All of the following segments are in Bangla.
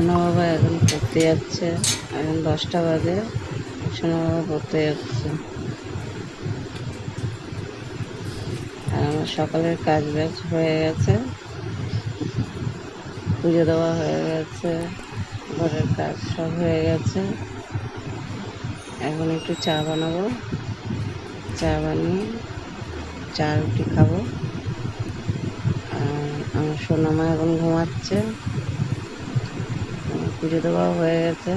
সোনা বাবা এখন পড়তে যাচ্ছে। এখন দশটা বাজে, সোনা বাবা পড়তে যাচ্ছে। আর আমার সকালের কাজ বাজ হয়ে গেছে। পুজো দেওয়া হয়ে গেছে, ঘরের কাজ সব হয়ে গেছে। এখন একটু চা বানাবো। চা বানিয়ে চা রুটি খাব। আর আমার সোনামা এখন ঘুমাচ্ছে। পুজো দেওয়া হয়ে গেছে।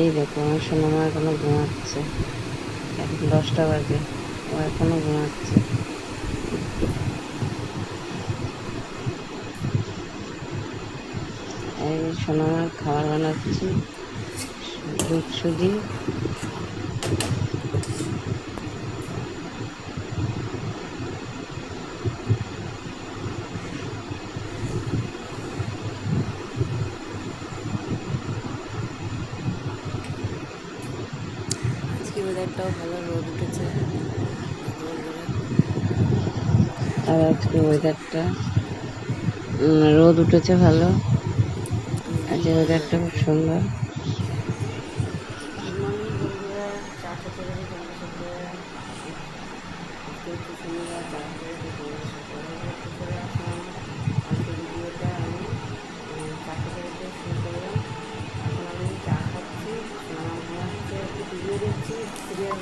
এই দেখো, আমার সোনামা এখনও ঘুমাচ্ছে। দশটা বাজে, ও এখনও ঘুমাচ্ছে। এই সোনামার খাবার বানাচ্ছি, দুধ সুজি। ওয়েদারটাও ভালো রোদ উঠেছে। আর আজকে ওয়েদারটা রোদ উঠেছে ভালো। আজকে ওয়েদারটা খুব সুন্দর।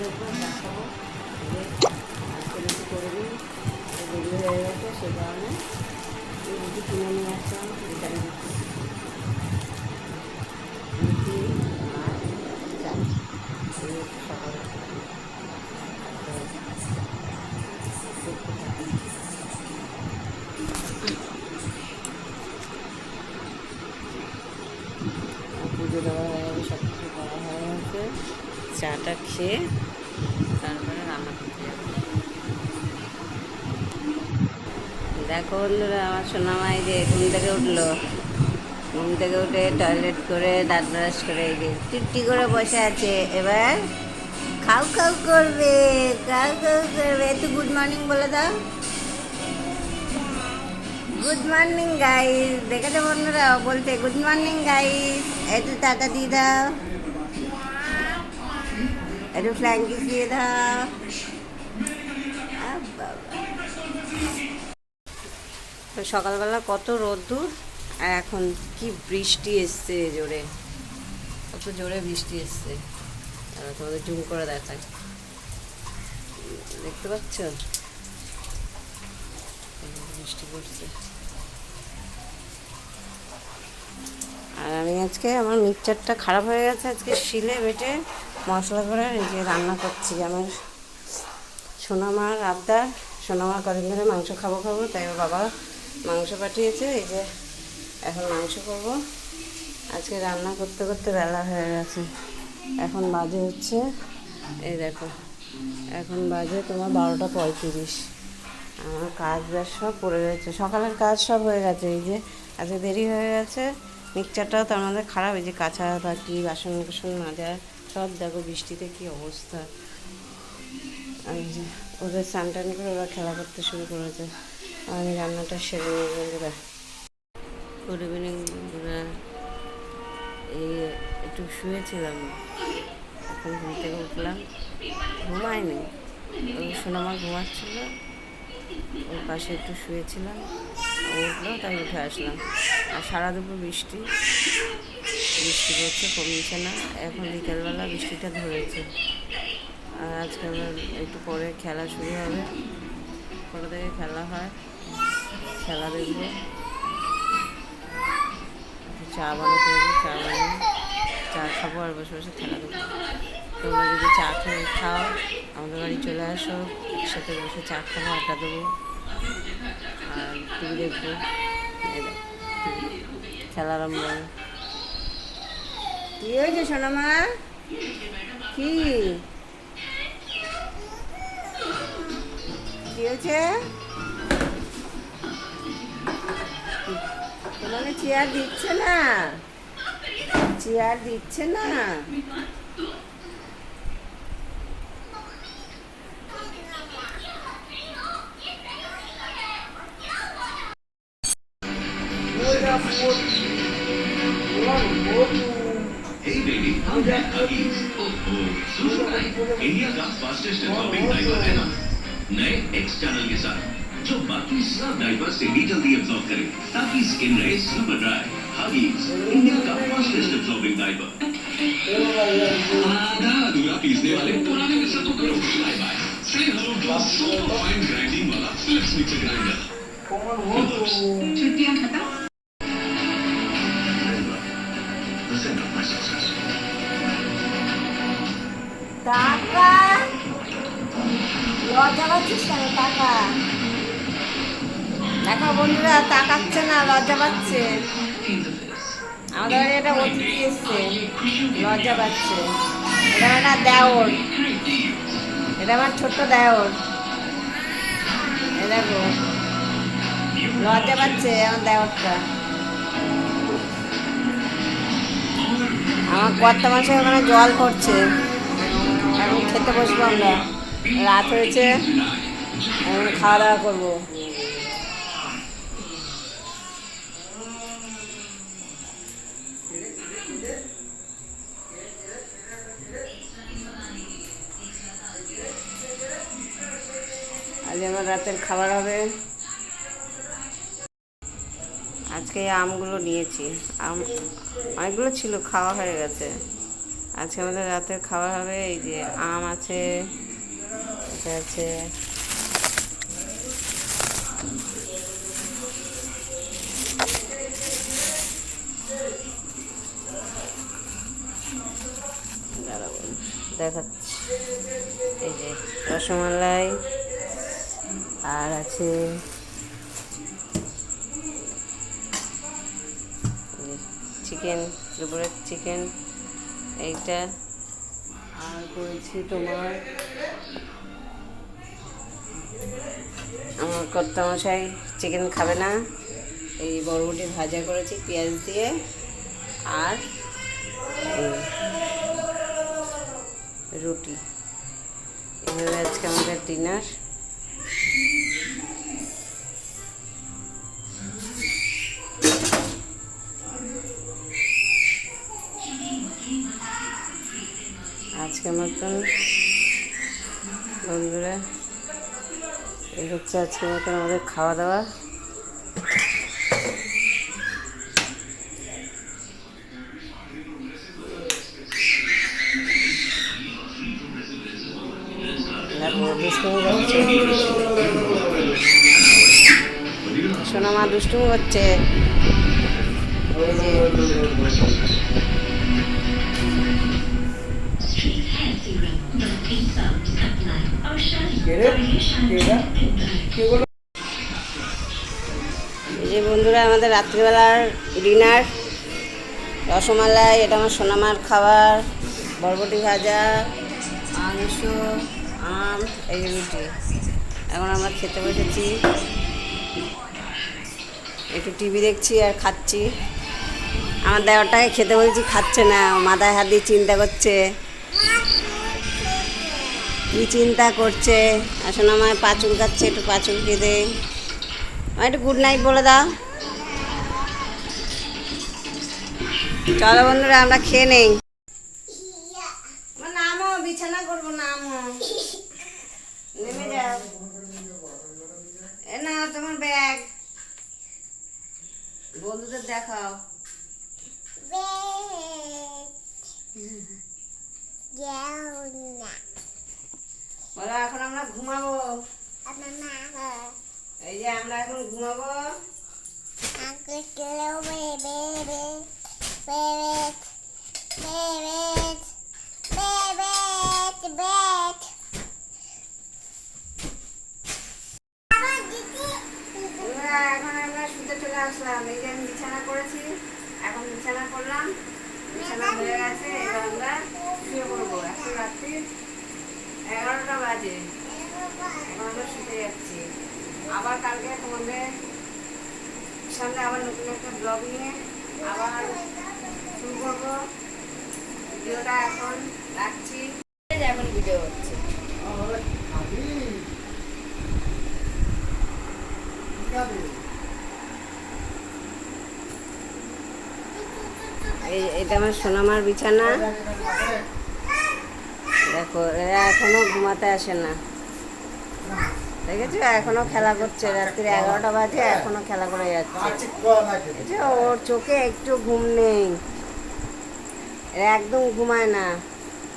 দেখব চা খাব আজকে রুটি করে দিই দেরি হয়ে গেছে সে পুজো দেওয়া হয়ে গেছে সব কিছু করা হয়ে গেছে। চাটা খেয়ে তারপরে রান্না করতে যাব দেখো বন্ধুরা, আমার সোনামাই যে ঘুম থেকে উঠল। ঘুম থেকে উঠে টয়লেট করে, দাঁত ব্রাশ করে এই যে টিকটি করে বসে আছে। এবার খাও খাও করবে, খাও খাও করবে। একটু গুড মর্নিং বলে দাও। গুড মর্নিং গাইস দেখেছ বন্ধুরা? বলতে গুড মর্নিং গাইস একটু টাটা দিয়ে দাও। একটু ফ্ল্যাঙ্কি দিয়ে দাও। বাবা তো সকালবেলা কত রোদ্দুর, আর এখন কি বৃষ্টি এসছে জোরে। কত জোরে বৃষ্টি এসছে। তোমাদের জুম করে দেখায় দেখতে পাচ্ছ? বৃষ্টি পড়ছে। আর আমি আজকে, আমার মিক্সচারটা খারাপ হয়ে গেছে। আজকে শিলে বেটে মশলা করে যে রান্না করছি। আমার সোনামার আবদার, সোনামার কদিন ধরে মাংস খাব খাব, তাই বাবা মাংস পাঠিয়েছে, এই যে এখন মাংস করব। আজকে রান্না করতে করতে বেলা হয়ে গেছে। এখন বাজে হচ্ছে, এই দেখো, এখন বাজে তোমার বারোটা পঁয়ত্রিশ। আমার কাজ বাজ সব পড়ে গেছে সকালের কাজ সব হয়ে গেছে, এই যে আজকে দেরি হয়ে গেছে। মিক্সচারটাও তার মধ্যে খারাপ, এই যে কাঁচা বাকি বাসন কুসন মাজা, সব দেখো বৃষ্টিতে কি অবস্থা। ওদের স্নান টান করে ওরা খেলা করতে শুরু করেছে। আমি রান্নাটা সেরে নিয়ে বন্ধুরা। গুড ইভিনিং, বন্ধুরা। এই, একটু শুয়েছিলাম। এখন ঘুম থেকে উঠলাম। ঘুমায়নি ওই সোনামা ঘুমাচ্ছিল। ওর পাশে একটু শুয়েছিলাম। উঠল, তাই উঠে আসলাম। আর সারা দুপুর বৃষ্টি। বৃষ্টি পড়ছে, কমছে না। এখন বিকেলবেলা বৃষ্টিটা ধরেছে। আর আজকে একটু পরে খেলা শুরু হবে। পরে থেকে খেলা হয়। খেলা দেখব। চা বানাতে হবে, চা বানিয়ে চা খাব আর বসে বসে খেলা দেখব। তোমরা যদি চা খেয়ে খাও, আমাদের বাড়ি চলে আসো, একসাথে বসে চা খাব, আড্ডা দেবো। আর টিভি দেখব। খেলা আরম্ভ কি হয়েছে সোনামা? কি হয়েছে? মানে চেয়ার দিচ্ছে না চেয়ার দিচ্ছে না Hey baby, how's that huggy? Oh, oh, so right. India's fastest absorbing tiger है ना नए एक्स चैनल के साथ जो बाकी सब डायपर से भी जल्दी एब्जॉर्ब करे ताकि स्किन रहे सुपर ड्राई Huggies, इंडिया का फास्टेस्ट एब्जॉर्बिंग डायपर आधा अधूरा पीसने वाले पुराने मिक्सर को करो बाय बाय से hello to super fine grinding वाला फिलिप्स मिक्सर ग्राइंडर छुट्टियां खत्म The center of my success. টাকা লজ্জা পাচ্ছিস কেন টাকা দেখো বন্ধুরা, তাকাচ্ছে না, লজ্জা পাচ্ছে। আমাদের বাড়ি একটা অতিথি এসছে, লজ্জা পাচ্ছে। এটা আমার দেওর। এটা আমার ছোট্ট দেওর। দেখো, লজ্জা পাচ্ছে আমার দেওরটা। আমার কর্তা মাসে ওখানে জল পড়ছে এখন খেতে বসবো আমরা। রাত হয়েছে, এখন খাওয়া দাওয়া করব। রাতের খাবার হবে। আজকে আমগুলো নিয়েছি। আম, অনেকগুলো ছিল, খাওয়া হয়ে গেছে। আজকে আমাদের রাতের খাবার হবে এই যে আম আছে, এটা আছে। দেখাচ্ছি। এই যে রসমালাই আর আছে চিকেন, দুপুরের চিকেন, এইটা। আর করেছি তোমার আমার কর্তা মশাই চিকেন খাবে না। এই বরবটি ভাজা করেছি পেঁয়াজ দিয়ে। আর রুটি। এভাবে আজকে আমাদের ডিনার। আজকের মতন বন্ধুরা এই হচ্ছে আজকের মতন আমাদের খাওয়া দাওয়া। সোনা মা দুষ্টুমি করছে। এই যে বন্ধুরা, আমাদের রাত্রিবেলার ডিনার, রসমালাই, এটা আমার সোনামার খাবার, বরবটি ভাজা, মাংস, আম, এই রুটি। এখন আমরা খেতে বসেছি। একটু টিভি দেখছি আর খাচ্ছি। আমার দেওয়ারটাকে খেতে বলছি, খাচ্ছে না। মাথায় হাত দিয়ে চিন্তা করছে। কি চিন্তা করছে? আসলে আমার পাঁচুল খাচ্ছে, একটু পাঁচুল খেয়ে আমার একটু গুড নাইট বলে দাও। চলো বন্ধুরা, আমরা খেয়ে নেই। নামও, বিছানা করব নামও। নেমে যাও। এ না, তোমার ব্যাগ বন্ধুদের দেখাও। বলো এখন আমরা ঘুমাবো। এই যে আমরা এখন ঘুমাবো। এখন আমরা শুতে চলে আসলাম। এই যে আমি বিছানা করেছি এখন বিছানা করলাম। বিছানা হয়ে গেছে এবার আমরা শুয়ে পড়ব। এখন রাত্রি এগারোটা বাজে। এখন আমরা শুতে যাচ্ছি। আবার কালকে তোমাদের সামনে আবার নতুন একটা ব্লগ নিয়ে আবার শুরু করব। ভিডিওটা এখন রাখছি। এখন ভিডিও হচ্ছে। এই এটা আমার সোনামার বিছানা। দেখো এরা এখনও ঘুমাতে আসে না। দেখেছ? এখনও খেলা করছে। রাত্রি এগারোটা বাজে, এখনও খেলা করে যাচ্ছে। ওর চোখে একটু ঘুম নেই। এরা একদম ঘুমায় না।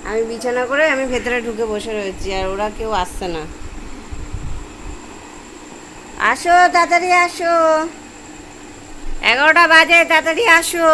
আমি বিছানা করে আমি ভেতরে ঢুকে বসে রয়েছি, আর ওরা কেউ আসছে না। আসো, তাড়াতাড়ি আসো। এগারোটা বাজে, তাড়াতাড়ি আসো।